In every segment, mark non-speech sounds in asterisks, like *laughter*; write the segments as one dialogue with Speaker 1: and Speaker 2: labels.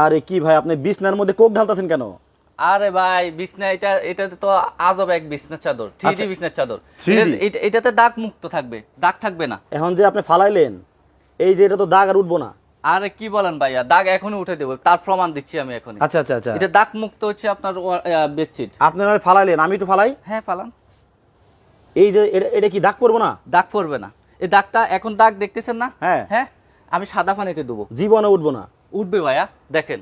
Speaker 1: আরে কি ভাই আপনি বিছনার মধ্যে কোক ঢালতেছেন কেন?
Speaker 2: আরে ভাই বিছনা এটা এটাতে তো আজব এক বিছনা চাদর থ্রি
Speaker 1: আচ্ছা।
Speaker 2: বিছনার চাদর। এটা- এটা- এটাতে দাগ মুক্ত থাকবে দাগ থাকবে না।
Speaker 1: এখন যে আপনি ফালাইলেন এই যে এটা তো দাগ আর উঠবো না।
Speaker 2: আরে কি বলেন ভাইয়া দাগ এখনই উঠে দেবো তার প্রমাণ দিচ্ছি আমি এখন
Speaker 1: আচ্ছা আচ্ছা আচ্ছা।
Speaker 2: এটা দাগ মুক্ত হচ্ছে আপনার বেডশিট।
Speaker 1: আপনি নয় ফালাইলেন আমি একটু ফালাই?
Speaker 2: হ্যাঁ পালান
Speaker 1: এই যে এটা এটা কি দাগ পড়ব না?
Speaker 2: দাগ পড়বে না। এই দাগটা এখন দাগ দেখতেছেন না?
Speaker 1: হ্যাঁ।
Speaker 2: হ্যাঁ? আমি সাদা পানিতে দেবো।
Speaker 1: জীবনে উঠবো না।
Speaker 2: উঠবে ভাইয়া দেখেন।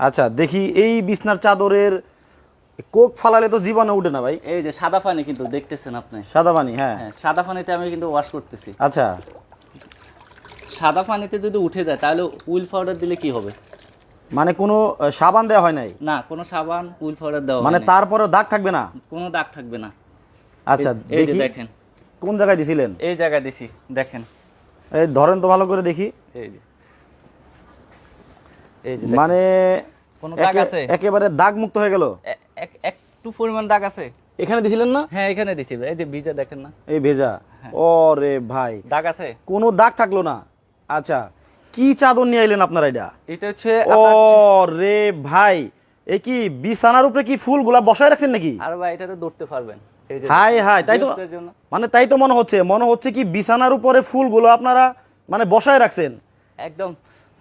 Speaker 1: আচ্ছা দেখি এই বিছনার চাদরের কোক ফালালে তো জীবনে উঠে না ভাই।
Speaker 2: এই যে সাদা পানি কিন্তু দেখতেছেন আপনি।
Speaker 1: সাদা পানি হ্যাঁ।
Speaker 2: হ্যাঁ সাদা পানিতে আমি কিন্তু ওয়াশ করতেছি।
Speaker 1: আচ্ছা।
Speaker 2: সাদা পানিতে যদি উঠে যায় তাহলে উইল পাউডার দিলে কি হবে?
Speaker 1: মানে কোনো সাবান দেওয়া হয় নাই?
Speaker 2: না কোনো সাবান উইল পাউডার দেওয়া
Speaker 1: মানে তারপরে দাগ থাকবে না?
Speaker 2: কোনো দাগ থাকবে না।
Speaker 1: আচ্ছা
Speaker 2: এই যে
Speaker 1: দেখি
Speaker 2: দেখেন।
Speaker 1: কোন জায়গায় দিছিলেন?
Speaker 2: এই জায়গায় দিছি দেখেন।
Speaker 1: এই ধরেন তো ভালো করে দেখি।
Speaker 2: এই যে।
Speaker 1: মানে
Speaker 2: কোনো দাগ আছে?
Speaker 1: একেবারে দাগ মুক্ত হয়ে গেল?
Speaker 2: একটু পরিমাণ দাগ আছে।
Speaker 1: এখানে দিছিলেন না?
Speaker 2: হ্যাঁ এখানে দিছি এই যে ভিজা দেখেন না।
Speaker 1: এই ভেজা।
Speaker 2: হ্যাঁ।
Speaker 1: ও রে ভাই।
Speaker 2: দাগ আছে?
Speaker 1: কোনো দাগ থাকল না। আচ্ছা কি চাদর নিয়ে আইলেন আপনারা এটা?
Speaker 2: এটা হচ্ছে
Speaker 1: ও রে ভাই এ কি বিছানার উপরে কি ফুলগুলা বসায় রাখছেন নাকি?
Speaker 2: আর ভাই এটা তো ধরতে পারবেন।
Speaker 1: হাই হাই তাই তো মানে তাই তো মনে হচ্ছে। মনে হচ্ছে কি বিছানার উপরে ফুল ফুলগুলো আপনারা মানে বসায় রাখছেন?
Speaker 2: একদম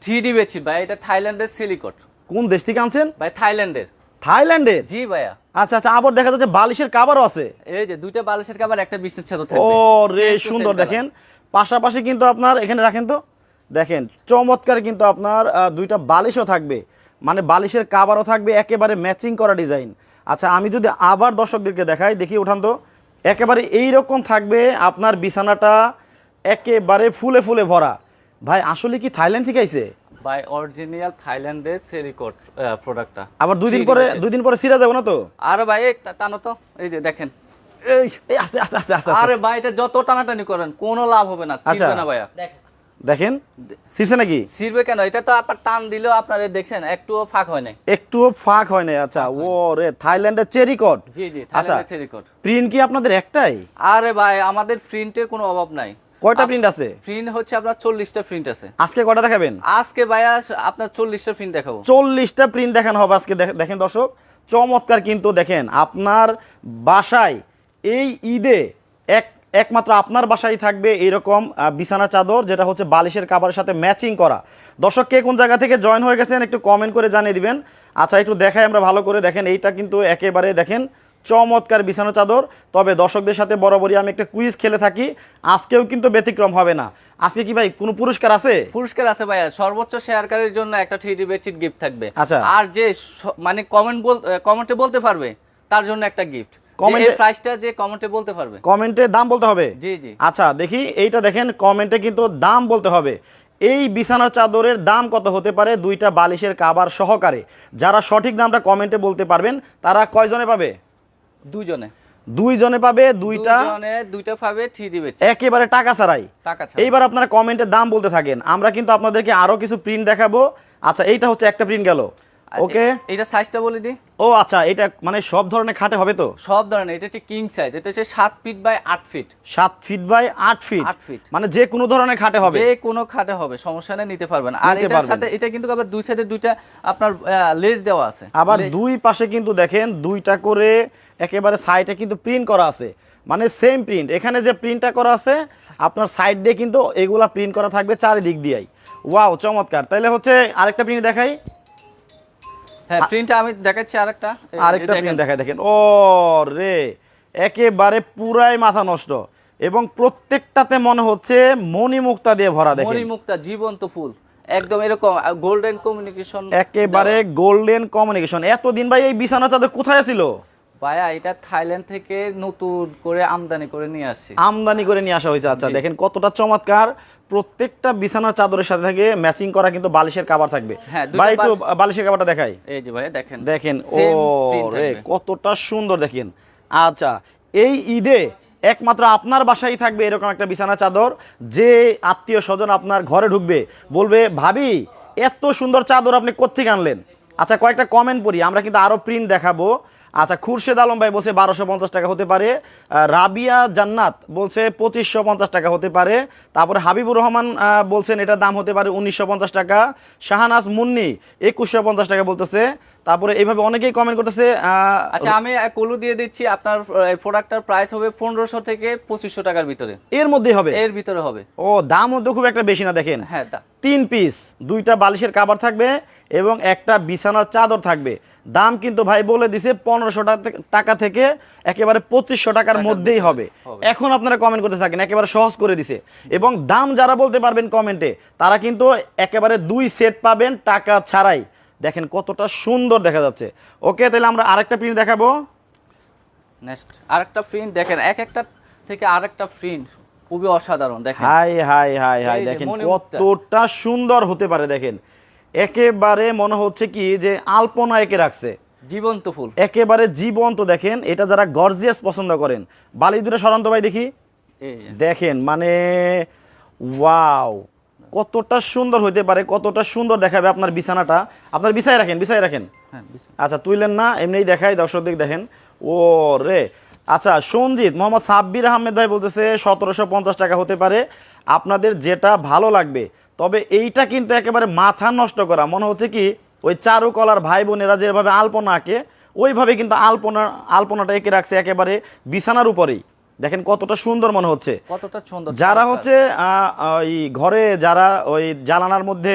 Speaker 2: থ্রি ডি বেডশিট ভাই এটা থাইল্যান্ডের সিলিকট।
Speaker 1: কোন দেশ থেকে আনছেন?
Speaker 2: ভাই থাইল্যান্ডের।
Speaker 1: থাইল্যান্ডের
Speaker 2: জি ভাইয়া।
Speaker 1: আচ্ছা আচ্ছা আবার দেখা যাচ্ছে বালিশের কাবারও আছে।
Speaker 2: এই যে দুইটা বালিশের কাবার একটা বিছনার ছাদর
Speaker 1: ও রে সুন্দর দেখেন। পাশাপাশি কিন্তু আপনার এখানে রাখেন তো দেখেন চমৎকার কিন্তু আপনার দুইটা বালিশও থাকবে। মানে বালিশের কাবারও থাকবে একেবারে ম্যাচিং করা ডিজাইন আচ্ছা আমি যদি আবার দর্শকদেরকে দেখাই দেখি উঠান তো। একেবারে এইরকম থাকবে আপনার বিছানাটা একেবারে ফুলে ফুলে ভরা। ভাই আসলে কি থাইল্যান্ড থেকে আইছে?
Speaker 2: বাই অরিজিনাল থাইল্যান্ডের সিলিকট প্রোডাক্টটা
Speaker 1: আবার দুই দিন পরে দুই দিন পরে সিরা যাব না তো?
Speaker 2: আর ভাই টানো তো। এই যে দেখেন।
Speaker 1: এই এই আস্তে আস্তে আস্তে আস্তে।
Speaker 2: আরে ভাই এটা যত টানাটানি করেন কোনো লাভ হবে না।
Speaker 1: আচ্ছা।
Speaker 2: ছিড়বে না ভাইয়া।
Speaker 1: দেখেন সিরছে নাকি?
Speaker 2: ছিড়বে কেন? এটা তো আপনার টান দিলেও আপনার দেখছেন একটুও ফাঁক হয় নাই।
Speaker 1: একটুও ফাঁক হয় না আচ্ছা ও রে থাইল্যান্ডের চেরি কট
Speaker 2: জি জি
Speaker 1: আচ্ছা
Speaker 2: থাইল্যান্ডের সিলিকট
Speaker 1: প্রিন্ট কি আপনাদের একটাই?
Speaker 2: আরে ভাই আমাদের প্রিন্টের কোনো অভাব নাই।
Speaker 1: কয়টা প্রিন্ট আছে?
Speaker 2: প্রিন্ট হচ্ছে আপনার চল্লিশটা প্রিন্ট আছে।
Speaker 1: আজকে কয়টা দেখাবেন?
Speaker 2: আজকে ভাইয়া আপনার চল্লিশটা প্রিন্ট দেখাবো।
Speaker 1: চল্লিশটা প্রিন্ট দেখানো হবে আজকে দেখেন দর্শক। চমৎকার কিন্তু দেখেন আপনার বাসায় এই ঈদে এক একমাত্র আপনার বাসায় থাকবে এরকম বিছানা চাদর যেটা হচ্ছে বালিশের কাবারের সাথে ম্যাচিং করা। দর্শক কে কোন জায়গা থেকে জয়েন হয়ে গেছেন একটু কমেন্ট করে জানিয়ে দিবেন। আচ্ছা একটু দেখাই আমরা ভালো করে। দেখেন এইটা কিন্তু একেবারে দেখেন চমৎকার বিছানা চাদর। তবে দর্শকদের সাথে বরাবরই আমি একটা কুইজ খেলে থাকি। আজকেও কিন্তু ব্যতিক্রম হবে না। আজকে কি ভাই কোনো পুরস্কার আছে?
Speaker 2: পুরস্কার আছে ভাইয়া। সর্বোচ্চ শেয়ারকারীর জন্য একটা থ্রি ডি বেডশিট গিফট থাকবে।
Speaker 1: আচ্ছা।
Speaker 2: আর যে মানে কমেন্ট বল কমেন্টে বলতে পারবে তার জন্য একটা গিফট প্রাইসটা যে কমেন্টে বলতে পারবে।
Speaker 1: কমেন্টে দাম বলতে হবে?
Speaker 2: জি জি।
Speaker 1: আচ্ছা দেখি এইটা দেখেন কমেন্টে কিন্তু দাম বলতে হবে। এই বিছানার চাদরের দাম কত হতে পারে? দুইটা বালিশের কাবার সহকারে। যারা সঠিক দামটা কমেন্টে বলতে পারবেন তারা কয়জনে পাবে?
Speaker 2: দুজনে
Speaker 1: দুইজনে পাবে দুইটা
Speaker 2: দুইটা পাবে থ্রি ডি বেডশিট
Speaker 1: একেবারে টাকা ছাড়াই। এইবার আপনারা কমেন্টের দাম বলতে থাকেন। আমরা কিন্তু আপনাদেরকে আরও কিছু প্রিন্ট দেখাবো। আচ্ছা এইটা হচ্ছে একটা প্রিন্ট গেল। ওকে
Speaker 2: এটা সাইজটা বলে দিই।
Speaker 1: ও আচ্ছা এটা মানে সব ধরনের খাটে হবে তো?
Speaker 2: সব ধরনের এটা হচ্ছে কিং সাইজ এটা হচ্ছে সাত ফিট বাই আট ফিট
Speaker 1: সাত ফিট বাই আট ফিট
Speaker 2: আট ফিট
Speaker 1: মানে যে কোনো ধরনের খাটে হবে?
Speaker 2: যে কোনো খাটে হবে সমস্যা নেই নিতে পারবেন। আর এটার সাথে এটা কিন্তু আবার দুই সাইডে দুইটা আপনার লেজ দেওয়া আছে।
Speaker 1: আবার দুই পাশে কিন্তু দেখেন দুইটা করে একেবারে সাইডে কিন্তু প্রিন্ট করা আছে। মানে সেম প্রিন্ট এখানে যে প্রিন্টটা করা আছে আপনার সাইড দিয়ে কিন্তু এগুলা প্রিন্ট করা থাকবে চারিদিক দিয়েই। ওয়াও চমৎকার। তাহলে হচ্ছে আরেকটা প্রিন্ট দেখাই।
Speaker 2: হ্যাঁ প্রিন্টটা আমি দেখাচ্ছি আরেকটা।
Speaker 1: আরেকটা প্রিন্ট দেখাই দেখেন। ও রে একেবারে পুরাই মাথা নষ্ট। এবং প্রত্যেকটাতে মনে হচ্ছে মণিমুক্তা দিয়ে ভরা দেখেন।
Speaker 2: মণিমুক্তা জীবন্ত ফুল। একদম এরকম গোল্ডেন কমিউনিকেশন
Speaker 1: একেবারে গোল্ডেন কমিউনিকেশন এতদিন ভাই এই বিছানা চাদর কোথায় ছিল?
Speaker 2: ভাইয়া এটা থাইল্যান্ড থেকে নতুন করে আমদানি করে নিয়ে আসছি
Speaker 1: আমদানি করে নিয়ে আসা হয়েছে। আচ্ছা দেখেন কতটা চমৎকার। প্রত্যেকটা বিছানার চাদরের সাথে থাকে ম্যাচিং করা কিন্তু বালিশের কাবার থাকবে।
Speaker 2: হ্যাঁ,
Speaker 1: ভাই একটু বালিশের কাবারটা দেখাই।
Speaker 2: এই যে ভাইয়া দেখেন।
Speaker 1: দেখেন ও রে কতটা সুন্দর দেখেন। আচ্ছা এই ঈদে একমাত্র আপনার বাসায় থাকবে এরকম একটা বিছানা চাদর যে আত্মীয় স্বজন আপনার ঘরে ঢুকবে। বলবে ভাবি এত সুন্দর চাদর আপনি কোত্থেকে আনলেন? আচ্ছা কয়েকটা কমেন্ট পড়ি আমরা কিন্তু আরও প্রিন্ট দেখাবো। আচ্ছা খুরশেদ আলম ভাই বলছে বারোশো পঞ্চাশ টাকা হতে পারে। রাবিয়া জান্নাত বলছে পঁচিশশো পঞ্চাশ টাকা হতে পারে। তারপরে হাবিবুর রহমান বলছেন এটার দাম হতে পারে উনিশশো পঞ্চাশ টাকা। শাহানাজ মুন্নি একুশশো পঞ্চাশ টাকা বলতেছে। তারপরে এইভাবে অনেকেই কমেন্ট করতেছে
Speaker 2: আচ্ছা আমি কলু দিয়ে দিচ্ছি আপনার প্রোডাক্টটার প্রাইস হবে পনেরোশো থেকে পঁচিশশো টাকার ভিতরে।
Speaker 1: এর মধ্যেই হবে?
Speaker 2: এর ভিতরে হবে।
Speaker 1: ও দাম মধ্যে খুব একটা বেশি না দেখেন।
Speaker 2: হ্যাঁ
Speaker 1: তিন পিস দুইটা বালিশের কাবার থাকবে এবং একটা বিছানার চাদর থাকবে। দাম কিন্তু ভাই বলে দিছে পনেরোশো টাকা থেকে একেবারে পঁচিশশো টাকার মধ্যেই হবে।
Speaker 2: হবে।
Speaker 1: এখন আপনারা কমেন্ট করতে থাকেন একেবারে সহজ করে দিছে। এবং দাম যারা বলতে পারবেন কমেন্টে তারা কিন্তু একেবারে দুই সেট পাবেন টাকা ছাড়াই। দেখেন কতটা সুন্দর দেখা যাচ্ছে। ওকে তাহলে আমরা আরেকটা প্রিন্ট দেখাবো।
Speaker 2: নেক্সট আরেকটা প্রিন্ট দেখেন এক একটা থেকে আরেকটা প্রিন্ট খুবই অসাধারণ দেখেন।
Speaker 1: হাই হাই হাই হাই দেখেন কতটা সুন্দর হতে পারে দেখেন। একেবারে মনে হচ্ছে কি যে আলপনা একে রাখছে।
Speaker 2: জীবন্ত ফুল।
Speaker 1: একেবারে জীবন্ত দেখেন এটা যারা গর্জিয়াস পছন্দ করেন। বালি দূরে সরান্ত ভাই দেখি? দেখেন মানে ওয়াও কতটা সুন্দর হতে পারে কতটা সুন্দর দেখাবে আপনার বিছানাটা। আপনার বিছায় রাখেন বিছায় রাখেন। আচ্ছা তুইলেন না এমনিই দেখাই দর্শকদের দেখেন। ও রে। আচ্ছা সঞ্জিত মোহাম্মদ সাব্বির আহমেদ ভাই বলতেছে সতেরোশো পঞ্চাশ টাকা হতে পারে। আপনাদের যেটা ভালো লাগবে তবে এইটা কিন্তু একেবারে মাথা নষ্ট করা। মনে হচ্ছে কি ওই চারুকলার ভাই বোনেরা যেভাবে আলপনা আঁকে ওইভাবে কিন্তু আলপনা আলপনাটা এঁকে রাখছে একেবারে বিছানার উপরেই। দেখেন কতটা সুন্দর মনে হচ্ছে।
Speaker 2: কতটা সুন্দর
Speaker 1: যারা হচ্ছে ওই ঘরে যারা ওই জানালার মধ্যে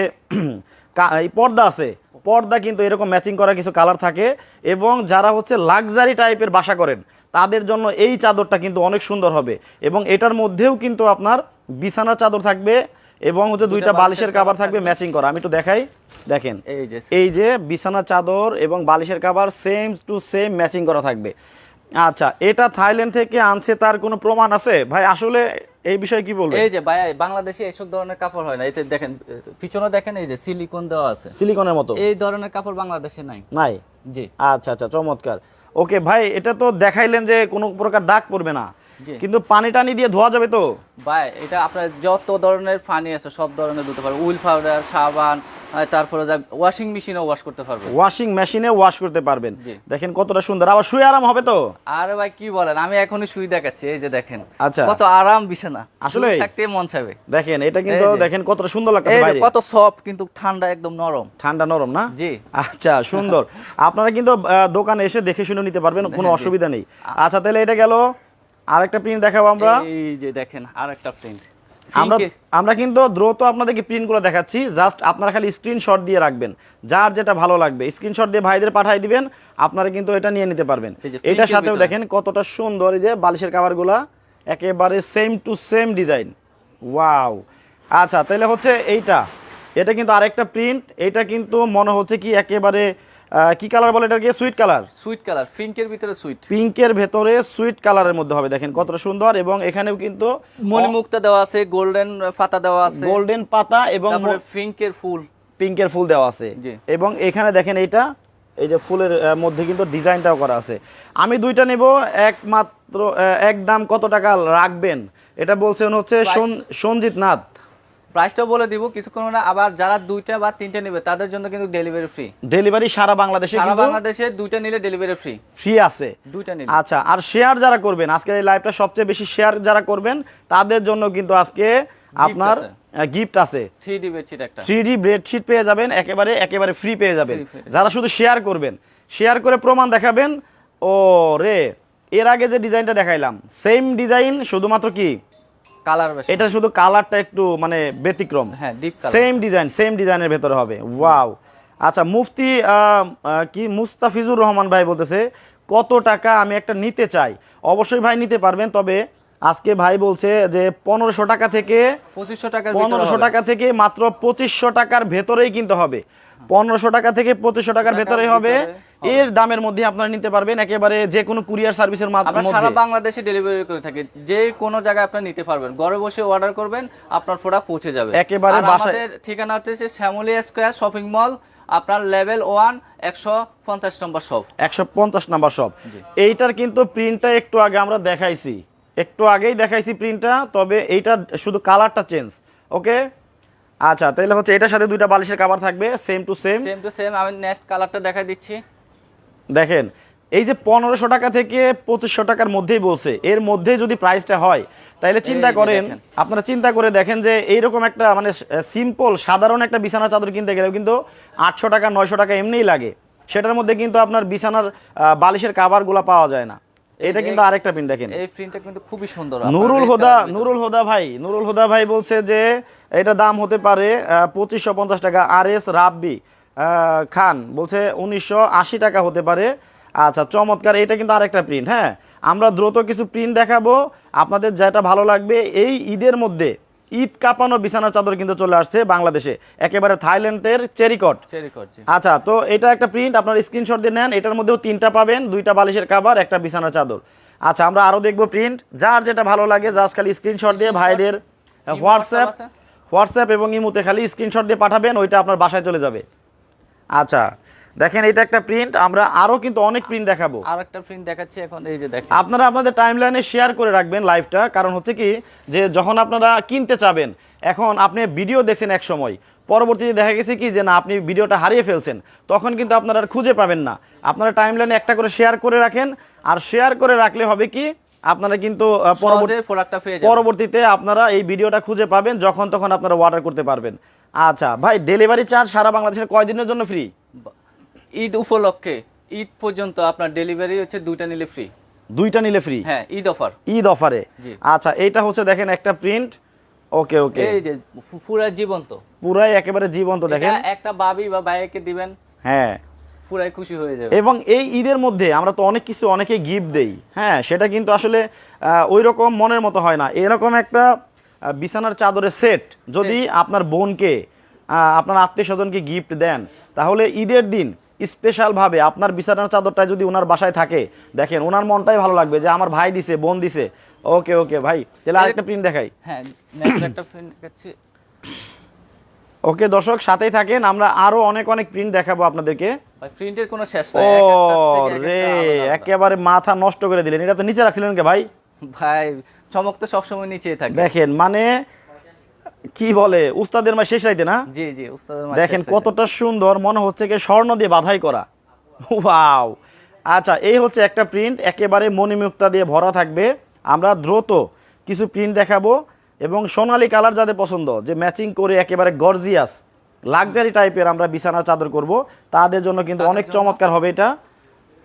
Speaker 1: *clears throat* এই পর্দা আছে পর্দা কিন্তু এরকম ম্যাচিং করা কিছু কালার থাকে এবং যারা হচ্ছে লাক্সারি টাইপের বাসা করেন তাদের জন্য এই চাদরটা কিন্তু অনেক সুন্দর হবে। এবং এটার মধ্যেও কিন্তু আপনার বিছানা চাদর থাকবে এবং হচ্ছে দুইটা
Speaker 2: বালিশের কাভার
Speaker 1: থাকবে। ম্যাচিং করা। আমি একটু দেখাই দেখেন।
Speaker 2: এই যে
Speaker 1: এই যে বিছানা চাদর এবং বালিশের cover same to same matching করা থাকবে। আচ্ছা এটা থাইল্যান্ড থেকে আনছে তার কোনো প্রমাণ আছে? ভাই আসলে এই বিষয়ে কি বলবেন?
Speaker 2: এই যে ভাই বাংলাদেশে এইসব ধরনের কাপড় হয় না। এতে দেখেন পিছনে দেখেন এই যে সিলিকন দেওয়া আছে।
Speaker 1: সিলিকনের মতো?
Speaker 2: এই ধরনের কাপড় বাংলাদেশে নাই।
Speaker 1: নাই?
Speaker 2: জি।
Speaker 1: আচ্ছা আচ্ছা চমৎকার। ওকে ভাই এটা তো দেখাইলেন যে কোনো প্রকার দাগ পড়বে না। কিন্তু পানি টানি দিয়ে ধোয়া যাবে তো?
Speaker 2: ভাই এটা আপনার যত ধরনের ফানি আছে সব ধরনের ধুতে পারবে উইল পাউডার সাবান তারপরে ওয়াশিং মেশিনে ওয়াশ করতে পারবে
Speaker 1: ওয়াশিং মেশিনে ওয়াশ করতে পারবেন। দেখেন কতটা সুন্দর। আবার শুয়ে আরাম হবে তো?
Speaker 2: আরে ভাই কি বলেন? আমি এখনই শুই দেখাচ্ছি এই যে দেখেন।
Speaker 1: আচ্ছা।
Speaker 2: কত আরাম বিছানা।
Speaker 1: আসলে?
Speaker 2: থাকতে মন চাবে
Speaker 1: দেখেন এটা কিন্তু দেখেন কতটা সুন্দর লাগছে বাইরে।
Speaker 2: কত সফট কিন্তু ঠান্ডা একদম নরম।
Speaker 1: ঠান্ডা নরম না?
Speaker 2: জি।
Speaker 1: আচ্ছা সুন্দর। *laughs* আপনারা কিন্তু দোকানে এসে দেখে শুনে নিতে পারবেন কোনো অসুবিধা নেই। আচ্ছা তাহলে এটা গেল আরেকটা প্রিন্ট দেখাবো আমরা।
Speaker 2: এই যে দেখেন আরেকটা প্রিন্ট
Speaker 1: আমরা আমরা কিন্তু দ্রুত আপনাদেরকে প্রিন্টগুলো দেখাচ্ছি। জাস্ট আপনারা খালি স্ক্রিনশট দিয়ে রাখবেন। যার যেটা ভালো লাগবে স্ক্রিনশট দিয়ে ভাইদের পাঠিয়ে দিবেন আপনারা কিন্তু এটা নিয়ে নিতে পারবেন। এটার সাথেও দেখেন কতটা সুন্দর এই যে বালিশের কাভারগুলা একেবারে same to same design wow আচ্ছা তাহলে হচ্ছে এইটা। এটা কিন্তু আরেকটা প্রিন্ট এটা কিন্তু মনে হচ্ছে কি একেবারে কি কালার বলে এটাকে? সুইট কালার
Speaker 2: সুইট কালার পিঙ্কের ভিতরে সুইট
Speaker 1: পিঙ্কের ভেতরে সুইট কালারের মধ্যে হবে দেখেন কতটা সুন্দর এবং এখানেও কিন্তু
Speaker 2: মণিমুক্তা দেওয়া আছে গোল্ডেন পাতা দেওয়া আছে
Speaker 1: গোল্ডেন পাতা এবং
Speaker 2: পিঙ্কের ফুল।
Speaker 1: পিঙ্কের ফুল দেওয়া আছে। এবং এখানে দেখেন এইটা এই যে ফুলের মধ্যে কিন্তু ডিজাইনটাও করা আছে। আমি দুইটা নেব একমাত্র এক দাম কত টাকা রাখবেন? এটা বলছেন হচ্ছে সঞ্জিত নাথ।
Speaker 2: প্রাইসটাও বলে দিব কিছুক্ষণ না আবার যারা দুইটা বা তিনটা নেবে তাদের জন্য কিন্তু ডেলিভারি ফ্রি
Speaker 1: ডেলিভারি সারা বাংলাদেশে
Speaker 2: সারা বাংলাদেশে দুইটা নিলে ডেলিভারি ফ্রি
Speaker 1: ফ্রি আছে।
Speaker 2: দুইটা নিলে।
Speaker 1: আচ্ছা আর শেয়ার যারা করবেন আজকের এই লাইভটা সবচেয়ে বেশি শেয়ার যারা করবেন তাদের জন্য কিন্তু আজকে আপনার গিফট আছে।
Speaker 2: থ্রি ডি বেডশিট একটা।
Speaker 1: থ্রি ডি বেডশিট পেয়ে যাবেন একেবারে একেবারে ফ্রি পেয়ে যাবেন। যারা শুধু শেয়ার করবেন শেয়ার করে প্রমাণ দেখাবেন ও রে এর আগে যে ডিজাইনটা দেখাইলাম সেম ডিজাইন শুধুমাত্র কি?
Speaker 2: কালার
Speaker 1: এটা শুধু কালারটা একটু মানে ব্যতিক্রম।
Speaker 2: হ্যাঁ
Speaker 1: সেম ডিজাইন সেম ডিজাইনের ভেতরে হবে। ওয়াও আচ্ছা মুফতি কি মুস্তাফিজুর রহমান ভাই বলতেছে কত টাকা আমি একটা নিতে চাই? অবশ্যই ভাই নিতে পারবেন তবে আজকে ভাই বলছে যে পনেরোশো টাকা থেকে
Speaker 2: পঁচিশশো টাকার
Speaker 1: পনেরোশো টাকা থেকে মাত্র পঁচিশশো টাকার ভেতরেই কিনতে হবে। পনেরোশো টাকা থেকে পঁচিশশো টাকার
Speaker 2: ভেতরে হবে।
Speaker 1: এর দামের মধ্যে আপনারা নিতে পারবেন একেবারে যে কোনো কুরিয়ার সার্ভিসের
Speaker 2: মাধ্যমে। সারা বাংলাদেশে ডেলিভারি করে থাকি। যে কোনো জায়গায় আপনি নিতে পারবেন। ঘরে বসে অর্ডার করবেন আপনার প্রোডাক্ট পৌঁছে যাবে।
Speaker 1: একেবারে
Speaker 2: আমাদের ঠিকানা হচ্ছে শ্যামলী স্কোয়ার শপিং মল আপনার লেভেল ওয়ান একশো পঞ্চাশ নম্বর শপ
Speaker 1: একশো পঞ্চাশ নাম্বার
Speaker 2: জি।
Speaker 1: এইটার কিন্তু প্রিন্টটা একটু আগে আমরা দেখাইছি। একটু আগেই দেখাইছি প্রিন্টটা তবে এইটার শুধু কালারটা চেঞ্জ ওকে আচ্ছা তাহলে হচ্ছে এটার সাথে দুইটা বালিশের কাভার থাকবে same to same
Speaker 2: same to same আমি নেক্সট কালারটা দেখাই দিচ্ছি।
Speaker 1: দেখেন এই যে পনেরোশো টাকা থেকে পঁচিশশো টাকার মধ্যেই বলছে এর মধ্যে যদি প্রাইসটা হয় তাহলে চিন্তা করেন আপনারা চিন্তা করে দেখেন যে এইরকম একটা মানে সিম্পল সাধারণ একটা বিছানা চাদর কিনতে গেলেও কিন্তু আটশো টাকা নয়শো টাকা এমনিই লাগে। সেটার মধ্যে কিন্তু আপনার বিছানার বালিশের কাভারগুলো পাওয়া যায় না। এটা কিন্তু আরেকটা প্রিন্ট দেখেন।
Speaker 2: এই প্রিন্টটা কিন্তু খুবই সুন্দর
Speaker 1: নুরুল হোদা নুরুল হোদা ভাই নুরুল হোদা ভাই বলছে যে এটা দাম হতে পারে পঁচিশশো পঞ্চাশ টাকা আর এস রাব্বি খান বলছে উনিশশো আশি টাকা হতে পারে। আচ্ছা চমৎকার এটা কিন্তু আরেকটা প্রিন্ট হ্যাঁ? আমরা দ্রুত কিছু প্রিন্ট দেখাবো। আপনাদের যেটা ভালো লাগবে এই ঈদের মধ্যে ঈদ কাঁপানো বিছানার চাদর কিন্তু চলে আসছে বাংলাদেশে একেবারে থাইল্যান্ডের চেরিকট
Speaker 2: চেরি
Speaker 1: আচ্ছা তো এটা একটা প্রিন্ট আপনার স্ক্রিনশট দিয়ে নেন এটার মধ্যেও তিনটা পাবেন দুইটা বালিশের কাভার একটা বিছানা চাদর। আচ্ছা আমরা আরও দেখব প্রিন্ট যার যেটা ভালো লাগে জাস্ট খালি স্ক্রিনশট দিয়ে ভাইদের হোয়াটসঅ্যাপ? হোয়াটসঅ্যাপ এবং ইমুতে খালি স্ক্রিনশট দিয়ে পাঠাবেন ওইটা আপনার বাসায় চলে যাবে। আচ্ছা দেখেন এটা একটা প্রিন্ট আমরা আরও কিন্তু অনেক প্রিন্ট দেখাবো।
Speaker 2: আর একটা প্রিন্ট দেখাচ্ছি এখন এই যে দেখেন।
Speaker 1: আপনারা আপনাদের টাইমলাইনে শেয়ার করে রাখবেন লাইভটা কারণ হচ্ছে কি যে যখন আপনারা কিনতে চাবেন এখন আপনি ভিডিও দেখছেন এক সময় পরবর্তীতে দেখা গেছে কি যে না আপনি ভিডিওটা হারিয়ে ফেলছেন তখন কিন্তু আপনারা খুঁজে পাবেন না। আপনারা টাইমলাইনে একটা করে শেয়ার করে রাখেন আর শেয়ার করে রাখলে হবে কি আপনারা কিন্তু পরবর্তীতে আপনারা এই ভিডিওটা খুঁজে পাবেন যখন তখন আপনারা অর্ডার করতে পারবেন। আচ্ছা ভাই ডেলিভারি চার্জ সারা বাংলাদেশের কয়দিনের জন্য ফ্রি
Speaker 2: ঈদ উপলক্ষে ঈদ পর্যন্ত আপনার ডেলিভারি হচ্ছে দুইটা নিলে ফ্রি
Speaker 1: দুইটা নিলে ফ্রি
Speaker 2: হ্যাঁ ঈদ অফার
Speaker 1: ঈদ অফারে আচ্ছা এটা হচ্ছে দেখেন একটা প্রিন্ট ওকে ওকে
Speaker 2: এই যে পুরা জীবন্ত।
Speaker 1: পুরাই একেবারে জীবন্ত দেখেন।
Speaker 2: একটা বাবি বা ভাইকে দিবেন।
Speaker 1: হ্যাঁ।
Speaker 2: পুরাই খুশি হয়ে যাবে।
Speaker 1: এবং এই ঈদের মধ্যে আমরা তো অনেক কিছু অনেকে গিফট দেই। হ্যাঁ সেটা কিন্তু আসলে ওই রকম মনের মতো হয় না। এরকম একটা বিছানার চাদরের সেট যদি আপনার বোনকে আপনার আত্মীয় স্বজনকে গিফট দেন তাহলে ঈদের দিন স্পেশালভাবে আপনার বিছানার চাদরটা যদি ওনার বাসায় থাকে দেখেন ওনার মনটাই ভালো লাগবে যে আমার ভাই দিছে বোন দিছে। ওকে ওকে ভাই তাহলে আরেকটা প্রিন্ট দেখাই।
Speaker 2: হ্যাঁ নেক্সট একটা প্রিন্ট দেখাচ্ছি।
Speaker 1: ওকে দর্শক সাথেই থাকেন। আমরা আরও অনেক অনেক প্রিন্ট দেখাবো আপনাদেরকে।
Speaker 2: প্রিন্টের কোনো শেষ নাই।
Speaker 1: রে। একেবারে মাথা নষ্ট করে দিলেন। এটা তো নিচে রাখছিলেন কে ভাই?
Speaker 2: ভাই চমক তো সবসময় নিচেই থাকে।
Speaker 1: দেখেন মানে কি বলে উস্তাদের মা শেষ রাইতে না?
Speaker 2: জি জি উস্তাদের মাঝে
Speaker 1: দেখেন কতটা সুন্দর মনে হচ্ছে কি স্বর্ণ দিয়ে বাধাই করা। ওয়াও! আচ্ছা এই হচ্ছে একটা প্রিন্ট একেবারে মণিমুক্তা দিয়ে ভরা থাকবে। আমরা দ্রুত কিছু প্রিন্ট দেখাবো। এবং সোনালী কালার যাদের পছন্দ যে ম্যাচিং করে একেবারে গর্জিয়াস লাক্সারি টাইপের আমরা বিছানা চাদর করব তাদের জন্য কিন্তু অনেক চমৎকার হবে এটা।